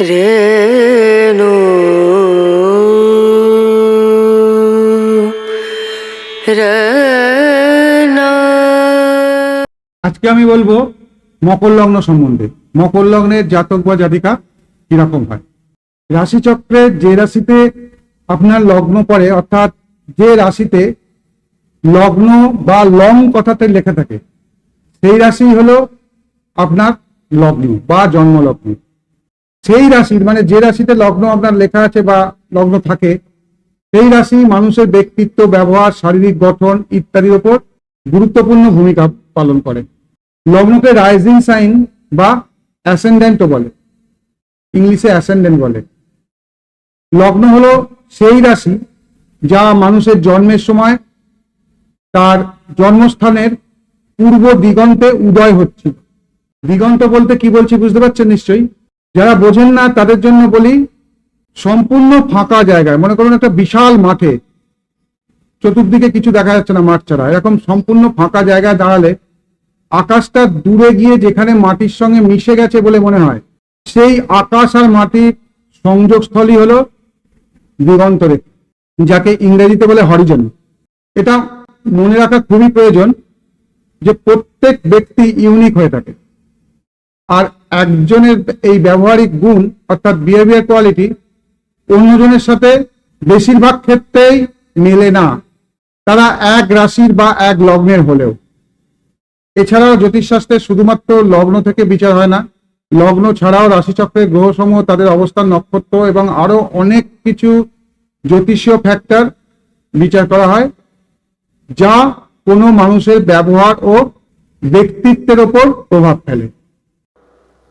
রেণু। আজকে আমি বলব মকর লগ্ন সম্বন্ধে। মকর লগ্নের জাতক বা জাতিকা কীরকম হয়? রাশিচক্রে যে রাশিতে আপনার লগ্ন পড়ে, অর্থাৎ যে রাশিতে লগ্ন বা লং কথাতে লেখা থাকে, সেই রাশি হলো আপনার লগ্ন বা জন্মলগ্ন। সেই রাশির মানে যে রাশিতে লগ্ন আপনার লেখা আছে বা লগ্ন থাকে, সেই রাশি মানুষের ব্যক্তিত্ব, ব্যবহার, শারীরিক গঠন ইত্যাদির উপর গুরুত্বপূর্ণ ভূমিকা পালন করে। লগ্নকে রাইজিং সাইন বা অ্যাসেন্ডেন্টও বলে। ইংলিশে অ্যাসেন্ডেন্ট বলে। লগ্ন হলো সেই রাশি যা মানুষের জন্মের সময় তার জন্মস্থানের পূর্ব দিগন্তে উদয় হচ্ছিল। দিগন্ত বলতে কি বলছি বুঝতে পারছেন নিশ্চয়ই? যারা বোঝেন না, তাদের জন্য বলি, সম্পূর্ণ ফাঁকা জায়গায় মনে করুন একটা বিশাল মাঠে, চতুর্দিকে কিছু দেখা যাচ্ছে না মাঠ ছাড়া। এরকম সম্পূর্ণ ফাঁকা জায়গায় দাঁড়ালে আকাশটা দূরে গিয়ে যেখানে মাটির সঙ্গে মিশে গেছে বলে মনে হয়, সেই আকাশ আর মাটির সংযোগস্থলই হলো দিগন্ত রেখা যাকে ইংরেজিতে বলে হরিজন। এটা মনে রাখা খুবই প্রয়োজন যে প্রত্যেক ব্যক্তি ইউনিক হয়ে থাকে। আর একজনের এই ব্যবহারিক গুণ, অর্থাৎ বিহেভিয়ার কোয়ালিটি অন্যজনের সাথে বেশিরভাগ ক্ষেত্রেই মেলে না। তারা এক রাশির বা এক লগ্নের হলেও। এছাড়াও জ্যোতিষশাস্ত্রে শুধুমাত্র লগ্ন থেকে বিচার হয় না, লগ্ন ছাড়াও রাশিচক্রের গ্রহসমূহ, তাদের অবস্থান, নক্ষত্র এবং আরও অনেক কিছু জ্যোতিষীয় ফ্যাক্টর বিচার করা হয়, যা কোনো মানুষের ব্যবহার ও ব্যক্তিত্বের ওপর প্রভাব ফেলে।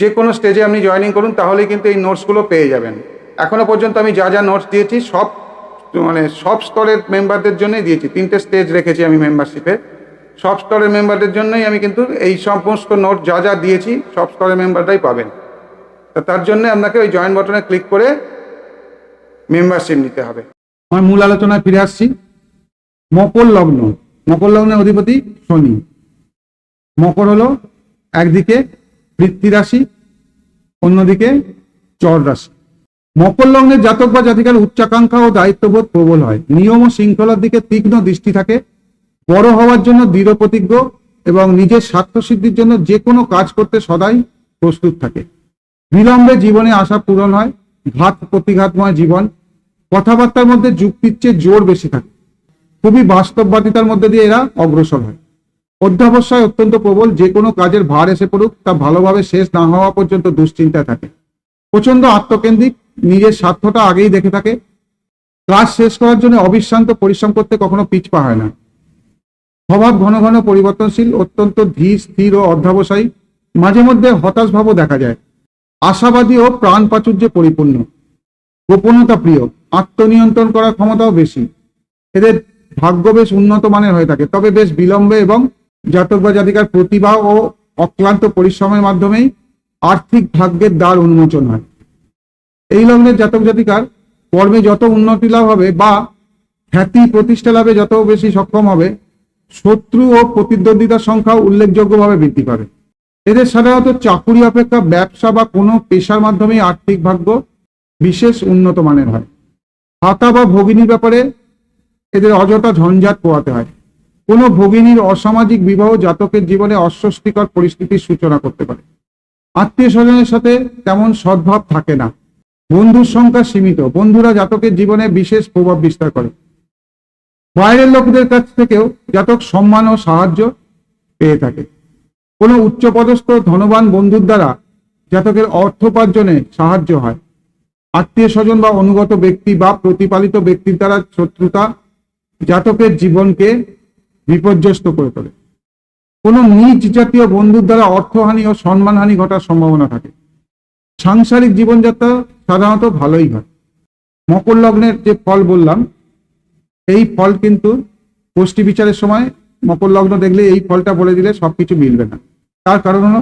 যে কোনো স্টেজে আপনি জয়েনিং করুন, তাহলেই কিন্তু এই নোটসগুলো পেয়ে যাবেন। এখনও পর্যন্ত আমি যা যা নোটস দিয়েছি, সব মানে সব স্তরের মেম্বারদের জন্যই দিয়েছি। তিনটে স্টেজ রেখেছি আমি মেম্বারশিপে সব স্তরের মেম্বারদের জন্যই আমি কিন্তু এই সমস্ত নোট যা যা দিয়েছি, সব স্তরের মেম্বারটাই পাবেন। তা তার জন্য আপনাকে ওই জয়েন বটনে ক্লিক করে মেম্বারশিপ নিতে হবে। আমার মূল আলোচনায় ফিরে আসছি। মকর লগ্ন। মকর লগ্নের অধিপতি শনি। মকর হলো একদিকে বৃত্তি রাশি, অন্যদিকে চর রাশি। মকর লগ্নের জাতক বা জাতিকার উচ্চাকাঙ্ক্ষা ও দায়িত্ববোধ প্রবল হয়। নিয়ম ও শৃঙ্খলার দিকে তীক্ষ্ণ দৃষ্টি থাকে। বড় হওয়ার জন্য দৃঢ় প্রতিজ্ঞ এবং নিজের স্বার্থ সিদ্ধির জন্য যে কোনো কাজ করতে সদাই প্রস্তুত থাকে। বিলম্বে জীবনে আশা পূরণ হয়। ঘাত প্রতিঘাতময় জীবন। কথাবার্তার মধ্যে যুক্তির চেয়ে জোর বেশি থাকে। খুবই বাস্তববাদিতার মধ্যে দিয়ে এরা অগ্রসর হয়। অধ্যাবসায় অত্যন্ত প্রবল, যে কোনো কাজের ভার এসে পড়ুক, তা ভালোভাবে শেষ না হওয়া পর্যন্ত দুশ্চিন্তায় থাকে। প্রচণ্ড আত্মকেন্দ্রিক, নিজের স্বার্থটা আগেই দেখে থাকে। কাজ শেষ করার জন্য অবিশ্রান্ত পরিশ্রম করতে কখনো পিছপা হয় না। স্বভাব ঘন ঘন পরিবর্তনশীল, অত্যন্ত ধীর, স্থির ও অধ্যাবসায়ী, মাঝে মধ্যে হতাশ ভাবও দেখা যায়। আশাবাদী ও প্রাণ প্রাচুর্যে পরিপূর্ণ। গোপনতা প্রিয়, আত্মনিয়ন্ত্রণ করার ক্ষমতাও বেশি। এদের ভাগ্য বেশ উন্নত মানের হয়ে থাকে, তবে বেশ বিলম্বে এবং জাতক বা জাতিকার প্রতিভা ও অক্লান্ত পরিশ্রমের মাধ্যমেই আর্থিক ভাগ্যের দ্বার উন্মোচন হয়। এই লগ্নের জাতক জাতিকার কর্মে যত উন্নতি লাভ হবে বা খ্যাতি প্রতিষ্ঠা লাভে যত বেশি সক্ষম হবে, শত্রু ও প্রতিদ্বন্দ্বিতার সংখ্যা উল্লেখযোগ্যভাবে বৃদ্ধি পাবে। এদের সাধারণত চাকুরি অপেক্ষা ব্যবসা বা কোনো পেশার মাধ্যমে আর্থিক ভাগ্য বিশেষ উন্নত মানের হয়। হাতা বা ভগিনীর ব্যাপারে এদের অযথা ঝঞ্ঝাট পোয়াতে হয়। কোনো ভগিনীর অসামাজিক বিবাহ জাতকের জীবনে অস্বস্তিকর পরিস্থিতির সূচনা করতে পারে। আত্মীয় স্বজনের সাথে তেমন সদ্ভাব থাকে না। বন্ধুর সংখ্যা সীমিত। বন্ধুরা জাতকের জীবনে বিশেষ প্রভাব বিস্তার করে। বাইরের লোকদের কাছ থেকেও জাতক সম্মান ও সাহায্য পেয়ে থাকে। কোনো উচ্চপদস্থ ধনবান বন্ধুর দ্বারা জাতকের অর্থোপার্জনে সাহায্য হয়। আত্মীয় স্বজন বা অনুগত ব্যক্তি বা প্রতিপালিত ব্যক্তির দ্বারা শত্রুতা জাতকের জীবনকে বিপর্যস্ত করে তোলে। কোনো নিজ জাতীয় বন্ধুর দ্বারা অর্থহানি ও সম্মানহানি ঘটার সম্ভাবনা থাকে। সাংসারিক জীবনযাত্রা সাধারণত ভালোই হয়। মকর লগ্নের যে ফল বললাম, এই ফল কিন্তু গোষ্ঠী বিচারের সময় মকর লগ্ন দেখলে এই ফলটা বলে দিলে সবকিছু মিলবে না। তার কারণ হলো,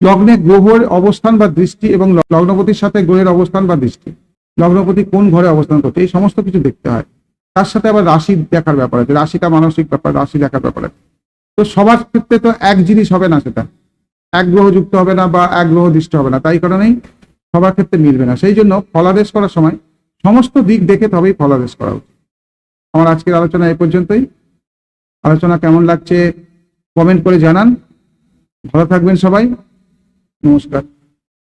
লগ্নে গ্রহের অবস্থান বা দৃষ্টি এবং লগ্নপতির সাথে গ্রহের অবস্থান বা দৃষ্টি। লগ্নপতি কোন ঘরে অবস্থান করছে, এই সমস্ত কিছু দেখতে হয়। তার সাথে আবার রাশি দেখার ব্যাপার আছে রাশিটা মানসিক ব্যাপার, রাশি দেখার ব্যাপার। আছে তো সবার ক্ষেত্রে তো এক জিনিস হবে না সেটা। এক গ্রহ যুক্ত হবে না বা এক গ্রহ দৃষ্টি হবে না, তাই কারণেই সবার ক্ষেত্রে মিলবে না। সেই জন্য ফলাদেশ করার সময় সমস্ত দিক দেখে তবেই ফলাদেশ করা উচিত। আমার আজকের আলোচনা এ পর্যন্তই। আলোচনা কেমন লাগছে কমেন্ট করে জানান। ভালো থাকবেন সবাই। নমস্কার।